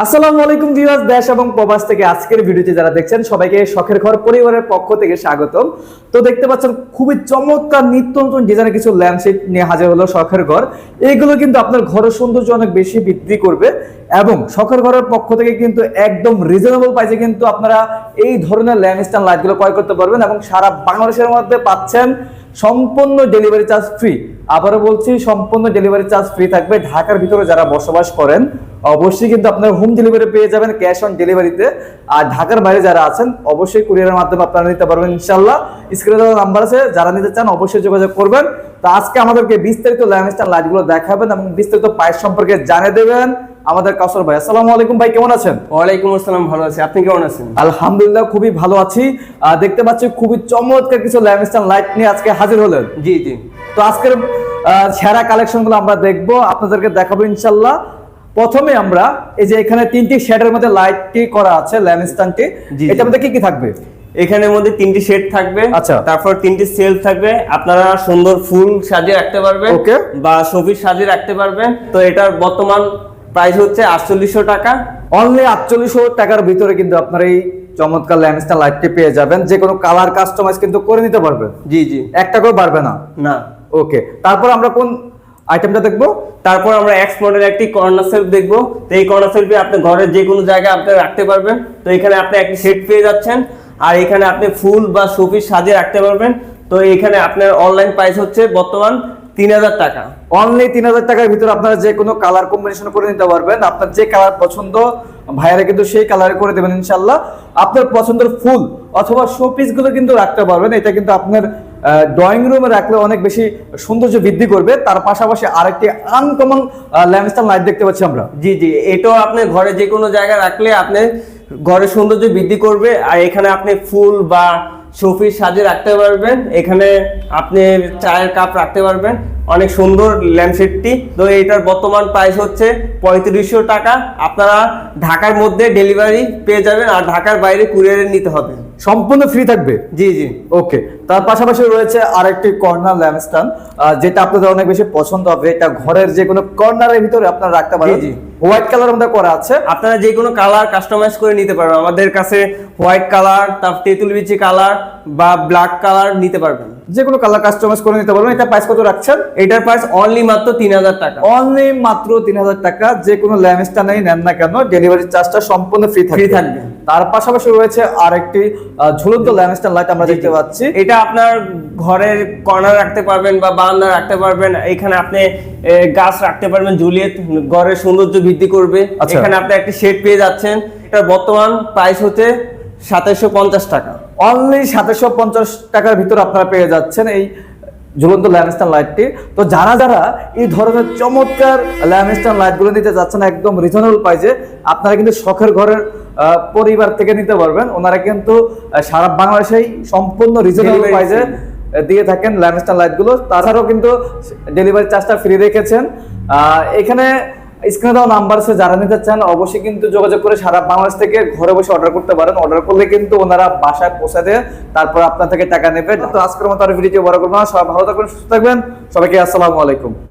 আসসালামু আলাইকুম ভিউয়ার্স, দেশ এবং প্রবাস থেকে আজকের ভিডিওতে যারা দেখছেন, সবাইকে শখের ঘর পরিবারের পক্ষ থেকে স্বাগতম। তো দেখতে পাচ্ছেন, খুবই চমৎকার নিত্য নতুন ডিজাইনের কিছু ল্যাম্পশেড নিয়ে হাজির হলো শখের ঘর। এইগুলো কিন্তু আপনার ঘরের সৌন্দর্য অনেক বেশি বৃদ্ধি করবে এবং শখের ঘরের পক্ষ থেকে কিন্তু একদম রিজনেবল প্রাইসে কিন্তু আপনারা এই ধরনের ল্যাম্পস্ট্যান্ড লাইটগুলো ক্রয় করতে পারবেন এবং সারা বাংলাদেশের মধ্যে পাচ্ছেন সম্পূর্ণ ডেলিভারি চার্জ ফ্রি আবারও বলছি, সম্পূর্ণ ডেলিভারি চার্জ ফ্রি থাকবে। ঢাকার ভিতরে যারা বসবাস করেন অবশ্যই কিন্তু আপনারা হোম ডেলিভারি পেয়ে যাবেন ক্যাশ অন ডেলিভারিতে আর ঢাকার বাইরে যারা আছেন অবশ্যই কুরিয়ারের মাধ্যমে আপনারা নিতে পারবেন ইনশাল্লাহ স্ক্রিনে দেওয়া নাম্বার আছে যারা নিতে চান অবশ্যই যোগাযোগ করবেন। তো আজকে আমাদেরকে বিস্তারিত ল্যামিস্টার লাইটগুলো দেখাবেন এবং বিস্তারিত প্রাইস সম্পর্কে জানিয়ে দেবেন আমাদের কাসর ভাই। আসসালামু আলাইকুম ভাই কেমন আছেন? ওয়ালাইকুম আসসালাম ভালো আছি। আপনি কেমন আছেন? আলহামদুলিল্লাহ খুবই ভালো আছি। দেখতে পাচ্ছি খুবই চমৎকার কিছু ল্যামিস্টার লাইট নিয়ে আজকে হাজির হলেন। জি জি। তো আজকের সেরা কালেকশনগুলো আমরা দেখব আপনাদেরকে দেখাবো ইনশাল্লাহ প্রথমে আমরা এই যে এখানে তিনটি শেডের মধ্যে লাইটটি করা আছে ল্যামিস্টানটি এটার মধ্যে কি কি থাকবে? এখানের মধ্যে তিনটি সেট থাকবে আচ্ছা। তারপর তিনটি সেল থাকবে আপনারা সুন্দর ফুল সাজিয়ে রাখতে পারবেন Okay. বা ছবি সাজিয়ে রাখতে পারবেন। তো এটার বর্তমান প্রাইস হচ্ছে আটচল্লিশশো টাকা। অনলি আটচল্লিশশো টাকার ভিতরে কিন্তু আপনার এই চমৎকার ল্যামিস্টান লাইটটি পেয়ে যাবেন। যে কোনো কালার কাস্টমাইজ কিন্তু করে নিতে পারবেন। জি জি। একটা করে পারবে না? না। ওকে তারপর আমরা কোন আইটেমটা দেখব। তারপর আমরা এক্স মডেল একটি কর্নার সেলফ দেখব। তো এই কর্নার সেলফে আপনি ঘরের যে কোনো জায়গায় আপনি রাখতে পারবেন। তো এখানে আপনি একটি সেট পেয়ে যাচ্ছেন। আর এখানে আপনি ফুল বা শোপিস সাজিয়ে রাখতে পারবেন। তো এখানে আপনার অনলাইন প্রাইস হচ্ছে বর্তমান তিন হাজার টাকা। অনলি তিন হাজার টাকার ভিতরে আপনারা যে কোনো কালার কম্বিনেশন করে নিতে পারবেন। আপনার যে কালার পছন্দ, ভাইয়ারা কিন্তু সেই কালার করে দেবেন ইনশাল্লাহ আপনার পছন্দের ফুল অথবা শো গুলো কিন্তু রাখতে পারবেন। এটা কিন্তু আপনার ড্রয়িং রুমে রাখলে অনেক বেশি সৌন্দর্য বৃদ্ধি করবে। তার পাশাপাশি আরেকটি আনকমন ল্যাম্পস্টার লাইট দেখতে পাচ্ছি আমরা। জি জি, এটাও আপনি ঘরে যে কোনো জায়গায় রাখলে আপনি ঘরের সৌন্দর্য বৃদ্ধি করবে। আর এখানে আপনি ফুল বা শোপিস সাজিয়ে রাখতে পারবেন। এখানে আপনি চায়ের কাপ রাখতে পারবেন। অনেক সুন্দর ল্যাম্পশেডটি তো এটার বর্তমান প্রাইস হচ্ছে পঁয়ত্রিশশো টাকা। আপনারা ঢাকার মধ্যে ডেলিভারি পেয়ে যাবেন আর ঢাকার বাইরে কুরিয়ারে নিতে হবে। সম্পূর্ণ ফ্রি থাকবে? জি জি। ওকে তার পাশাপাশি রয়েছে আরেকটি কর্নার ল্যাম্পস্টান যেটা আপনাদের অনেক বেশি পছন্দ হবে। এটা ঘরের যে কোনো কর্নারের ভিতরে আপনারা রাখতে পারেন। জি, জি। হোয়াইট কালার মধ্যে করা আছে। আপনারা যে কোনো কালার কাস্টমাইজ করে নিতে পারবেন। আমাদের কাছে হোয়াইট কালার তার তেঁতুল বিচি কালার বা ব্ল্যাক কালার নিতে পারবেন। যে কোনো কালার কাস্টমাইজ করে নিতে পারবেন। এটা প্রাইস কত রাখছেন? এটার প্রাইস অনলি মাত্র তিন হাজার টাকা। অনলি মাত্র তিন হাজার টাকা যে কোনো ল্যাম্পস্টানেই নেন না কেন ডেলিভারি চার্জটা সম্পূর্ণ ফ্রি Free থাকবে। তার পাশাপাশি রয়েছে আরেকটি আহ, ঝুলন্ত ল্যাম্পস্টান লাইট আমরা দেখতে পাচ্ছি। এটা আপনার ঘরের কর্নার রাখতে পারবেন বা বারান্দা রাখতে পারবেন। এখানে আপনি গাছ রাখতে পারবেন ঝুলিয়ে ঘরের সৌন্দর্য বৃদ্ধি করবে। আচ্ছা। এখানে আপনি একটি শেড পেয়ে যাচ্ছেন। এটার বর্তমান প্রাইস হচ্ছে সাতাইশশো পঞ্চাশ টাকা। অনলি সাতশো পঞ্চাশ টাকার ভিতরে আপনারা পেয়ে যাচ্ছেন এই ঝুলন্ত ল্যামিস্টান লাইটটি তো যারা যারা এই ধরনের চমৎকার ল্যামিস্টান লাইটগুলো নিতে যাচ্ছেন একদম রিজনেবল প্রাইসে আপনারা কিন্তু শখের ঘরের পরিবার থেকে নিতে পারবেন। ওনারা কিন্তু সারা বাংলাদেশেই সম্পূর্ণ রিজনেবল প্রাইসে। দিয়ে থাকেন ল্যামিস্টান লাইটগুলো তাছাড়াও কিন্তু ডেলিভারি চার্জটা ফ্রি রেখেছেন। আহ, এখানে স্ক্রিনে দেওয়া নাম্বার আছে, যারা নিতে চান অবশ্যই কিন্তু যোগাযোগ করে সারা বাংলাদেশ থেকে ঘরে বসে অর্ডার করতে পারেন। অর্ডার করলে কিন্তু ওনারা বাসায় পৌঁছা দেয় তারপর আপনার থেকে টাকা নেবে। তো আজকের মতো আর ভিডিও বড় করব না। সবাই ভালো থাকবেন, সুস্থ থাকবেন। সবাইকে আসসালামু আলাইকুম।